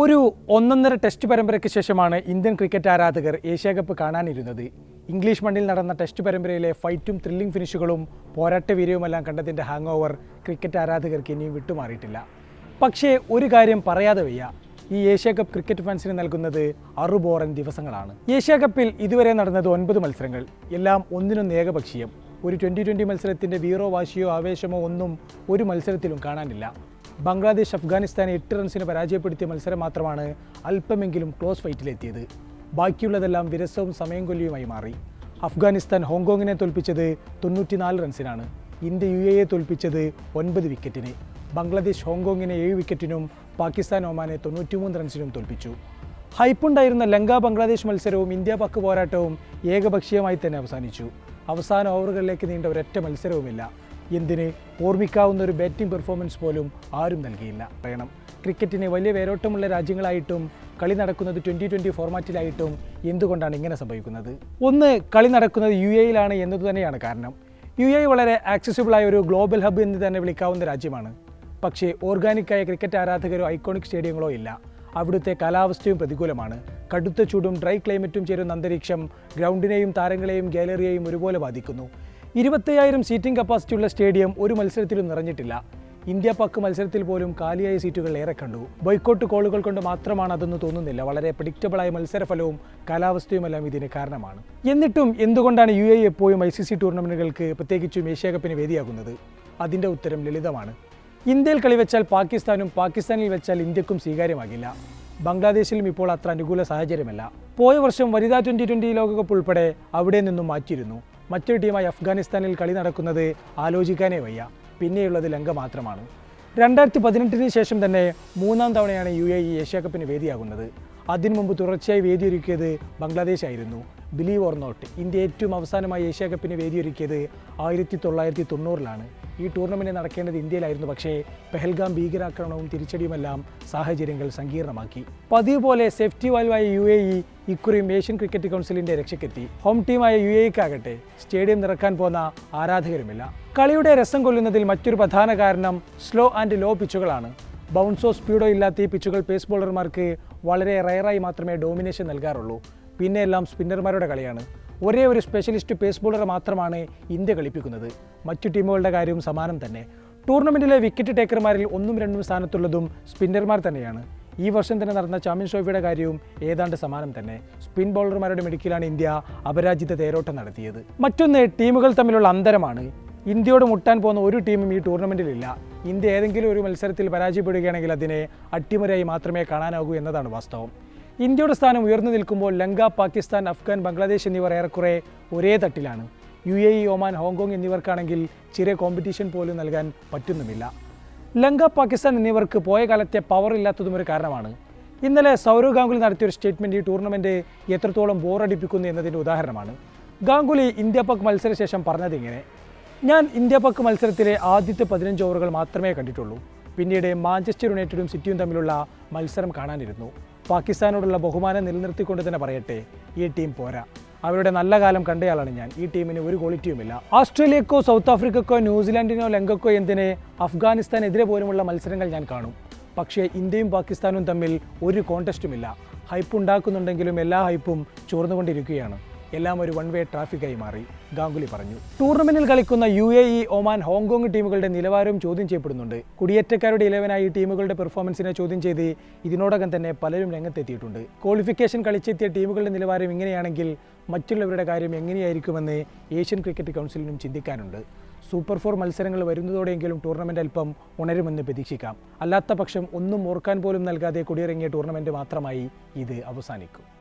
ഒരു ഒന്നൊന്നര ടെസ്റ്റ് പരമ്പരയ്ക്ക് ശേഷമാണ് ഇന്ത്യൻ ക്രിക്കറ്റ് ആരാധകർ ഏഷ്യ കപ്പ് കാണാനിരുന്നത്. ഇംഗ്ലീഷ് മണ്ണിൽ നടന്ന ടെസ്റ്റ് പരമ്പരയിലെ ഫൈറ്റും ത്രില്ലിംഗ് ഫിനിഷുകളും പോരാട്ട വീര്യവുമെല്ലാം കണ്ടതിന്റെ ഹാങ് ഓവർ ക്രിക്കറ്റ് ആരാധകർക്ക് ഇനിയും വിട്ടുമാറിയിട്ടില്ല. പക്ഷേ ഒരു കാര്യം പറയാതെ വയ്യ. ഈ ഏഷ്യ കപ്പ് ക്രിക്കറ്റ് ഫാൻസിന് നൽകുന്നത് അറുബോറൻ ദിവസങ്ങളാണ്. ഏഷ്യ കപ്പിൽ ഇതുവരെ നടന്നത് ഒൻപത് മത്സരങ്ങൾ. എല്ലാം ഒന്നിനൊന്ന് ഏകപക്ഷീയം. ഒരു ട്വന്റി ട്വന്റി മത്സരത്തിന്റെ വീറോ വാശിയോ ആവേശമോ ഒന്നും ഒരു മത്സരത്തിലും കാണാനില്ല. ബംഗ്ലാദേശ് അഫ്ഗാനിസ്ഥാനെ എട്ട് റൺസിന് പരാജയപ്പെടുത്തിയ മത്സരം മാത്രമാണ് അല്പമെങ്കിലും ക്ലോസ് ഫൈറ്റിലെത്തിയത്. ബാക്കിയുള്ളതെല്ലാം വിരസവും സമയം കൊല്ലിയുമായി മാറി. അഫ്ഗാനിസ്ഥാൻ ഹോങ്കോങ്ങിനെ തോൽപ്പിച്ചത് തൊണ്ണൂറ്റിനാല് റൺസിനാണ്. ഇന്ത്യ യു എയെ തോൽപ്പിച്ചത് ഒൻപത് വിക്കറ്റിന്. ബംഗ്ലാദേശ് ഹോങ്കോങ്ങിനെ ഏഴ് വിക്കറ്റിനും പാകിസ്ഥാൻ ഒമാനെ തൊണ്ണൂറ്റിമൂന്ന് റൺസിനും തോൽപ്പിച്ചു. ഹൈപ്പുണ്ടായിരുന്ന ലങ്ക ബംഗ്ലാദേശ് മത്സരവും ഇന്ത്യ പാക് പോരാട്ടവും ഏകപക്ഷീയമായി തന്നെ അവസാനിച്ചു. അവസാന ഓവറുകളിലേക്ക് നീണ്ട ഒരൊറ്റ മത്സരവുമില്ല. എന്തിന് ഓർമ്മിക്കാവുന്ന ഒരു ബാറ്റിംഗ് പെർഫോമൻസ് പോലും ആരും നൽകിയില്ല. പറയണം ക്രിക്കറ്റിന് വലിയ വേരോട്ടമുള്ള രാജ്യങ്ങളായിട്ടും കളി നടക്കുന്നത് ട്വന്റി ട്വന്റി ഫോർമാറ്റിലായിട്ടും എന്തുകൊണ്ടാണ് ഇങ്ങനെ സംഭവിക്കുന്നത്? ഒന്ന് കളി നടക്കുന്നത് യു എയിലാണ് എന്നത് തന്നെയാണ് കാരണം. യു എ വളരെ ആക്സസിബിളായ ഒരു ഗ്ലോബൽ ഹബ്ബ് എന്ന് തന്നെ വിളിക്കാവുന്ന രാജ്യമാണ്. പക്ഷേ ഓർഗാനിക്കായ ക്രിക്കറ്റ് ആരാധകരോ ഐക്കോണിക് സ്റ്റേഡിയങ്ങളോ ഇല്ല. അവിടുത്തെ കാലാവസ്ഥയും പ്രതികൂലമാണ്. കടുത്ത ചൂടും ഡ്രൈ ക്ലൈമറ്റും ചേരുന്ന അന്തരീക്ഷം ഗ്രൗണ്ടിനെയും താരങ്ങളെയും ഗാലറിയെയും ഒരുപോലെ ബാധിക്കുന്നു. ഇരുപത്തയ്യായിരം സീറ്റിംഗ് കപ്പാസിറ്റിയുള്ള സ്റ്റേഡിയം ഒരു മത്സരത്തിലും നിറഞ്ഞിട്ടില്ല. ഇന്ത്യ പാക് മത്സരത്തിൽ പോലും കാലിയായ സീറ്റുകൾ ഏറെ കണ്ടു. ബോയ്ക്കോട്ട് കോളുകൾ കൊണ്ട് മാത്രമാണ് അതെന്ന് തോന്നുന്നില്ല. വളരെ പ്രഡിക്റ്റബിളായ മത്സരഫലവും കാലാവസ്ഥയുമെല്ലാം ഇതിന് കാരണമാണ്. എന്നിട്ടും എന്തുകൊണ്ടാണ് യു എ എപ്പോഴും ഐ സി സി ടൂർണമെന്റുകൾക്ക് പ്രത്യേകിച്ചും ഏഷ്യ കപ്പിന് വേദിയാകുന്നത്? അതിന്റെ ഉത്തരം ലളിതമാണ്. ഇന്ത്യയിൽ കളിവെച്ചാൽ പാകിസ്ഥാനും പാകിസ്ഥാനിൽ വെച്ചാൽ ഇന്ത്യക്കും സ്വീകാര്യമാകില്ല. ബംഗ്ലാദേശിലും ഇപ്പോൾ അത്ര അനുകൂല സാഹചര്യമല്ല. പോയ വർഷം വനിതാ ട്വന്റി ട്വന്റി ലോകകപ്പ് ഉൾപ്പെടെ അവിടെ നിന്നും മാറ്റിയിരുന്നു. മറ്റൊരു ടീമായി അഫ്ഗാനിസ്ഥാനിൽ കളി നടക്കുന്നത് ആലോചിക്കാനേ വയ്യ. പിന്നെയുള്ളത് ലങ്ക മാത്രമാണ്. രണ്ടായിരത്തി പതിനെട്ടിന് ശേഷം തന്നെ മൂന്നാം തവണയാണ് യു എ ഇ ഏഷ്യാകപ്പിന് വേദിയാകുന്നത്. അതിനു മുമ്പ് തുടർച്ചയായി വേദിയൊരുക്കിയത് ബംഗ്ലാദേശ് ആയിരുന്നു. ബിലീവ് ഓർ നോട്ട് ഇന്ത്യ ഏറ്റവും അവസാനമായി ഏഷ്യാകപ്പിന് വേദിയൊരുക്കിയത് ആയിരത്തി തൊള്ളായിരത്തി തൊണ്ണൂറിലാണ് ഈ ടൂർണമെന്റ് നടക്കേണ്ടത് ഇന്ത്യയിലായിരുന്നു. പക്ഷേ പെഹൽഗാം ഭീകരാക്രമണവും തിരിച്ചടിയുമെല്ലാം സാഹചര്യങ്ങൾ സങ്കീർണമാക്കി. പതിവ് പോലെ സേഫ്റ്റി വാൽവായ യു എ ഇ ഇക്കുറിയും ഏഷ്യൻ ക്രിക്കറ്റ് കൗൺസിലിന്റെ രക്ഷയ്ക്കെത്തി. ഹോം ടീമായ യു എക്കാകട്ടെ സ്റ്റേഡിയം നിറക്കാൻ പോന്ന ആരാധകരുമില്ല. കളിയുടെ രസം കൊല്ലുന്നതിൽ മറ്റൊരു പ്രധാന കാരണം സ്ലോ ആൻഡ് ലോ പിച്ചുകളാണ്. ബൗൺസോ സ്പീഡോ ഇല്ലാത്ത ഈ പിച്ചുകൾ പേസ് ബോളർമാർക്ക് വളരെ റയറായി മാത്രമേ ഡോമിനേഷൻ നൽകാറുള്ളൂ. പിന്നെ എല്ലാം സ്പിന്നർമാരുടെ കളിയാണ്. ഒരേ ഒരു സ്പെഷ്യലിസ്റ്റ് പേസ് ബോളറെ മാത്രമാണ് ഇന്ത്യ കളിപ്പിക്കുന്നത്. മറ്റു ടീമുകളുടെ കാര്യവും സമാനം തന്നെ. ടൂർണമെന്റിലെ വിക്കറ്റ് ടേക്കർമാരിൽ ഒന്നും രണ്ടും സ്ഥാനത്തുള്ളതും സ്പിന്നർമാർ തന്നെയാണ്. ഈ വർഷം തന്നെ നടന്ന ചാമ്പ്യൻസ് ട്രോഫിയുടെ കാര്യവും ഏതാണ്ട് സമാനം തന്നെ. സ്പിൻ ബൗളർമാരുടെ മിടുക്കിലാണ് ഇന്ത്യ അപരാജിത തേരോട്ടം നടത്തിയത്. മറ്റൊന്ന് ടീമുകൾ തമ്മിലുള്ള അന്തരമാണ്. ഇന്ത്യയോട് മുട്ടാൻ പോകുന്ന ഒരു ടീമും ഈ ടൂർണമെന്റിലില്ല ഇന്ത്യ ഏതെങ്കിലും ഒരു മത്സരത്തിൽ പരാജയപ്പെടുകയാണെങ്കിൽ അതിനെ അട്ടിമറിയായി മാത്രമേ കാണാനാകൂ എന്നതാണ് വാസ്തവം. ഇന്ത്യയുടെ സ്ഥാനം ഉയർന്നു നിൽക്കുമ്പോൾ ലങ്ക പാകിസ്ഥാൻ അഫ്ഗാൻ ബംഗ്ലാദേശ് എന്നിവർ ഏറെക്കുറെ ഒരേ തട്ടിലാണ്. U A E Oman Hong Kong എന്നിവർക്കാണെങ്കിൽ ചെറിയ കോമ്പറ്റീഷൻ പോലും നൽകാൻ പറ്റുന്നുമില്ല. ലങ്ക പാകിസ്ഥാൻ എന്നിവർക്ക് പോയ കാലത്തെ പവർ ഇല്ലാത്തതും ഒരു കാരണമാണ്. ഇന്നലെ സൗരവ് ഗാംഗുലി നടത്തിയ ഒരു സ്റ്റേറ്റ്മെന്റ് ഈ ടൂർണമെന്റ് എത്രത്തോളം ബോറടിപ്പിക്കുന്നു എന്നതിന്റെ ഉദാഹരണമാണ്. ഗാംഗുലി ഇന്ത്യ പക് മത്സരശേഷം പറഞ്ഞത് ഇങ്ങനെ ഞാൻ ഇന്ത്യ പക് മത്സരത്തിലെ ആദ്യത്തെ പതിനഞ്ച് ഓവറുകൾ മാത്രമേ കണ്ടിട്ടുള്ളൂ. പിന്നീട് മാഞ്ചസ്റ്റർ യുണൈറ്റഡും സിറ്റിയും തമ്മിലുള്ള മത്സരം കാണാനിരുന്നു. പാകിസ്ഥാനോടുള്ള ബഹുമാനം നിലനിർത്തിക്കൊണ്ട് തന്നെ പറയട്ടെ ഈ ടീം പോരാ. അവരുടെ നല്ല കാലം കണ്ടയാളാണ് ഞാൻ. ഈ ടീമിന് ഒരു ക്വാളിറ്റിയുമില്ല ഓസ്ട്രേലിയക്കോ സൗത്ത് ആഫ്രിക്കക്കോ ന്യൂസിലാൻഡിനോ ലങ്കക്കോ എന്തിനെ അഫ്ഗാനിസ്ഥാനെതിരെ പോലുമുള്ള മത്സരങ്ങൾ ഞാൻ കാണും. പക്ഷേ ഇന്ത്യയും പാകിസ്ഥാനും തമ്മിൽ ഒരു കോണ്ടസ്റ്റുമില്ല ഹൈപ്പ് ഉണ്ടാക്കുന്നുണ്ടെങ്കിലും എല്ലാ ഹൈപ്പും ചോർന്നുകൊണ്ടിരിക്കുകയാണ്. എല്ലാം ഒരു വൺ വേ ട്രാഫിക്കായി മാറി ഗാംഗുലി പറഞ്ഞു. ടൂർണമെന്റിൽ കളിക്കുന്ന U A E Oman Hong Kong ടീമുകളുടെ നിലവാരവും ചോദ്യം ചെയ്യപ്പെടുന്നുണ്ട്. കുടിയേറ്റക്കാരുടെ ഇലവനായി ടീമുകളുടെ പെർഫോമൻസിനെ ചോദ്യം ചെയ്ത് ഇതിനോടകം തന്നെ പലരും രംഗത്തെത്തിയിട്ടുണ്ട്. ക്വാളിഫിക്കേഷൻ കളിച്ചെത്തിയ ടീമുകളുടെ നിലവാരം ഇങ്ങനെയാണെങ്കിൽ മറ്റുള്ളവരുടെ കാര്യം എങ്ങനെയായിരിക്കുമെന്ന് ഏഷ്യൻ ക്രിക്കറ്റ് കൗൺസിലിനും ചിന്തിക്കാനുണ്ട്. സൂപ്പർ ഫോർ മത്സരങ്ങൾ വരുന്നതോടെയെങ്കിലും ടൂർണമെന്റ് അല്പം ഉണരുമെന്ന് പ്രതീക്ഷിക്കാം. അല്ലാത്ത പക്ഷം ഒന്നും ഓർക്കാൻ പോലും നൽകാതെ കുടിയിറങ്ങിയ ടൂർണമെന്റ് മാത്രമായി ഇത് അവസാനിക്കും.